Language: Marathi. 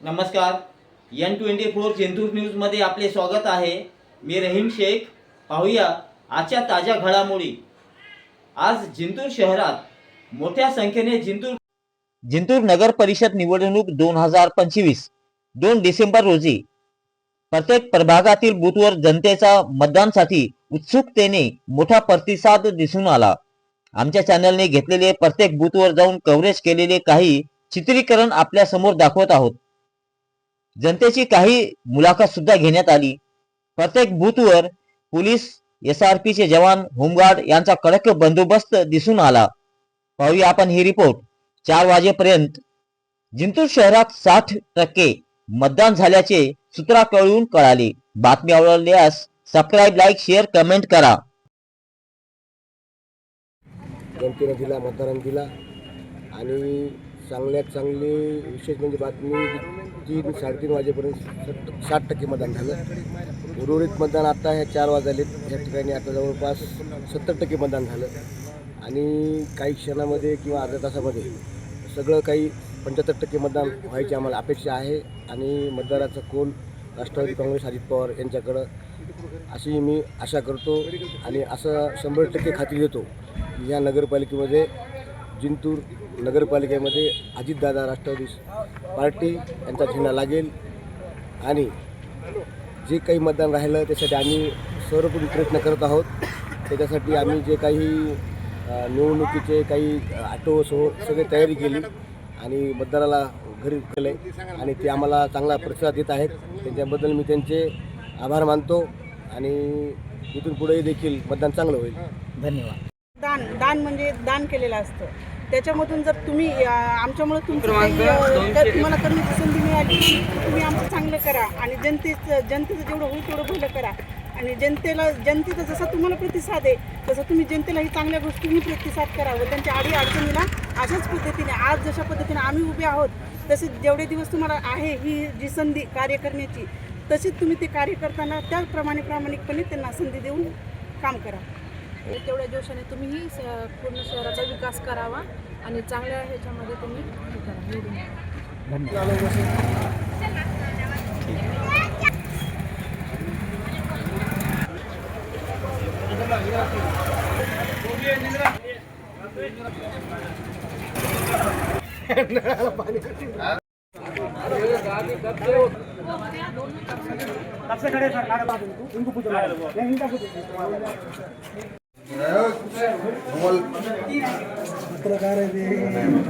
नमस्कार. एन ट्वेंटी फोर जिंतूर न्यूजमध्ये आपले स्वागत आहे. मी रहीम शेख. पाहूया आजच्या ताज्या घडामोडी. आज जिंतूर शहरात मोठ्या संख्येने जिंतूर जिंतूर नगर परिषद निवडणूक दोन हजार पंचवीस दोन डिसेंबर रोजी प्रत्येक प्रभागातील बूथवर जनतेचा मतदानसाठी उत्सुकतेने मोठा प्रतिसाद दिसून आला. आमच्या चॅनलने घेतलेले प्रत्येक बूथवर जाऊन कव्हरेज केलेले काही चित्रीकरण आपल्यासमोर दाखवत आहोत. जनतेची काही मुलाखत सुद्धा घेण्यात आली. प्रत्येक बूथवर पोलीस एस आर पी चे जवान होमगार्ड यांचा कडक बंदोबस्त दिसून आला. पाहूया आपण ही रिपोर्ट. चार वाजेपर्यंत. जिंतूर शहरात साठ टक्के मतदान झाल्याचे सूत्राकडून कळाले. बातमी आवडल्यास सबस्क्राईब लाईक शेअर कमेंट करा. जनतेने दिला मतदारांनी दिला. आणि चांगल्यात चांगली विशेष म्हणजे बातमी तीन साडेतीन वाजेपर्यंत सत्त साठ टक्के मतदान झालं. उर्वरित मतदान आता ह्या चार वाजलेत. या ठिकाणी आता जवळपास सत्तर टक्के मतदान झालं. आणि काही क्षणामध्ये किंवा अर्ध्या तासामध्ये सगळं काही पंच्याहत्तर टक्के मतदान व्हायची आम्हाला अपेक्षा आहे. आणि मतदाराचा कोल राष्ट्रवादी काँग्रेस अजित पवार यांच्याकडं. अशी मी आशा करतो आणि असं शंभर टक्के खात्री देतो की या नगरपालिकेमध्ये जिंतूर नगरपालिकेमध्ये अजितदादा राष्ट्रवादी पार्टी यांचा झेंडा लागेल. आणि जे काही मतदान राहिलं त्यासाठी आम्ही सर्वपणे प्रयत्न करत आहोत. त्याच्यासाठी आम्ही जे काही निवडणुकीचे काही ऑटो सो सगळी तयारी केली आणि मतदाराला घरी केले आणि ते आम्हाला चांगला प्रतिसाद देत आहेत. त्यांच्याबद्दल मी त्यांचे आभार मानतो आणि इथून पुढेही देखील मतदान चांगलं होईल. धन्यवाद. दान दान म्हणजे दान केलेलं असतं. त्याच्यामधून जर तुम्ही आमच्यामुळे तुमचं काही तर तुम्हाला करण्याची संधी मिळाली. तुम्ही आमचं चांगलं करा आणि जनतेचं जनतेचं जेवढं होईल तेवढं भलं करा. आणि जनतेला जनतेचा जसा तुम्हाला प्रतिसाद आहे तसं तुम्ही जनतेलाही चांगल्या गोष्टींनी प्रतिसाद करा व त्यांच्या आडी अडचणीला अशाच पद्धतीने आज जशा पद्धतीने आम्ही उभे आहोत तसेच जेवढे दिवस तुम्हाला आहे ही जी संधी कार्य करण्याची तसेच तुम्ही ते कार्य करताना त्याप्रमाणे प्रामाणिकपणे त्यांना संधी देऊन काम करा. तेवढ्या जोशाने तुम्हीही पूर्ण शहराचा विकास करावा आणि चांगल्या ह्याच्यामध्ये तुम्ही कसं कडे सर इनको पूछो इनका पूछो पत्रकार है